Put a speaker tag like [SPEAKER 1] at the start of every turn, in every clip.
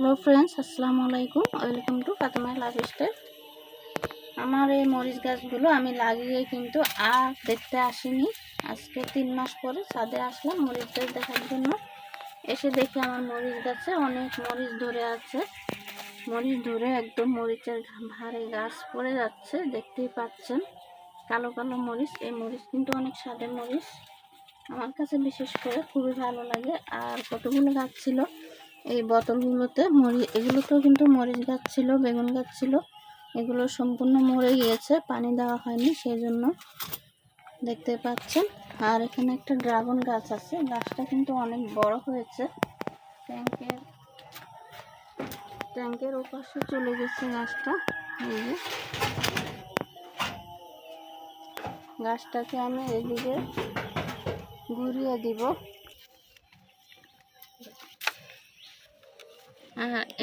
[SPEAKER 1] Hello friends আসসালামু আলাইকুম। Welcome to Fatema love style আমার এই মরিচ গাছগুলো আমি লাগিয়ে কিন্তু আর দেখতে আসিনি। আজকে তিন মাস পরে ছাদে আসলাম মরিচ গাছ দেখার জন্য। এসে দেখি আমার মরিচ গাছে অনেক মরিচ ধরে আছে। মরিচ ধরে একদম মরিচের ভারে গাছ পড়ে যাচ্ছে, দেখতেই পাচ্ছেন। কালো কালো মরিচ, এই মরিচ কিন্তু অনেক স্বাদের মরিচ। আমার কাছে বিশেষ করে খুবই ভালো লাগে। আর কতগুলো গাছ ছিল? এই বোতলগুলোতে মরি, এগুলোতেও কিন্তু মরিচ গাছ ছিল, বেগুন গাছ ছিল। এগুলো সম্পূর্ণ মরে গিয়েছে, পানি দেওয়া হয়নি সেই জন্য দেখতে পাচ্ছেন। আর এখানে একটা ড্রাগন গাছ আছে, গাছটা কিন্তু অনেক বড় হয়েছে। ট্যাঙ্কের ট্যাঙ্কের ওপাশে চলে গেছে গাছটা গাছটাকে আমি এদিকে ঘুরিয়ে দিব।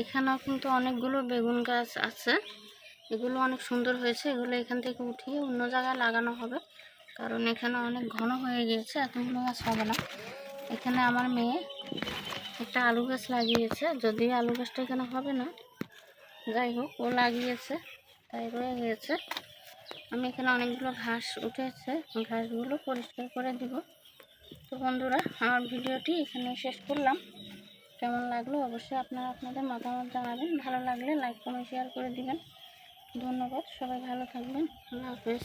[SPEAKER 1] এখানেও কিন্তু অনেকগুলো বেগুন গাছ আছে। এগুলো অনেক সুন্দর হয়েছে। এগুলো এখান থেকে উঠিয়ে অন্য জায়গায় লাগানো হবে। কারণ এখানে অনেক ঘন হয়ে গিয়েছে এতগুলো গাছ হবে না। এখানে আমার মেয়ে একটা আলু গাছ লাগিয়েছে। যদিও আলু গাছটা এখানে হবে না, যাই হোক, ও লাগিয়েছে, তাই রয়ে গিয়েছে। আমি এখানে অনেকগুলো ঘাস উঠেছে, ঘাসগুলো পরিষ্কার করে দিব। তো বন্ধুরা, আমার ভিডিওটি এখানে শেষ করলাম। কেমন লাগল অবশ্যই আপনারা আপনাদের মতামত জানাবেন। ভালো লাগলে লাইক কমেন্ট শেয়ার করে দিবেন। ধন্যবাদ। সবাই ভালো থাকবেন। আল্লাহ হাফেজ।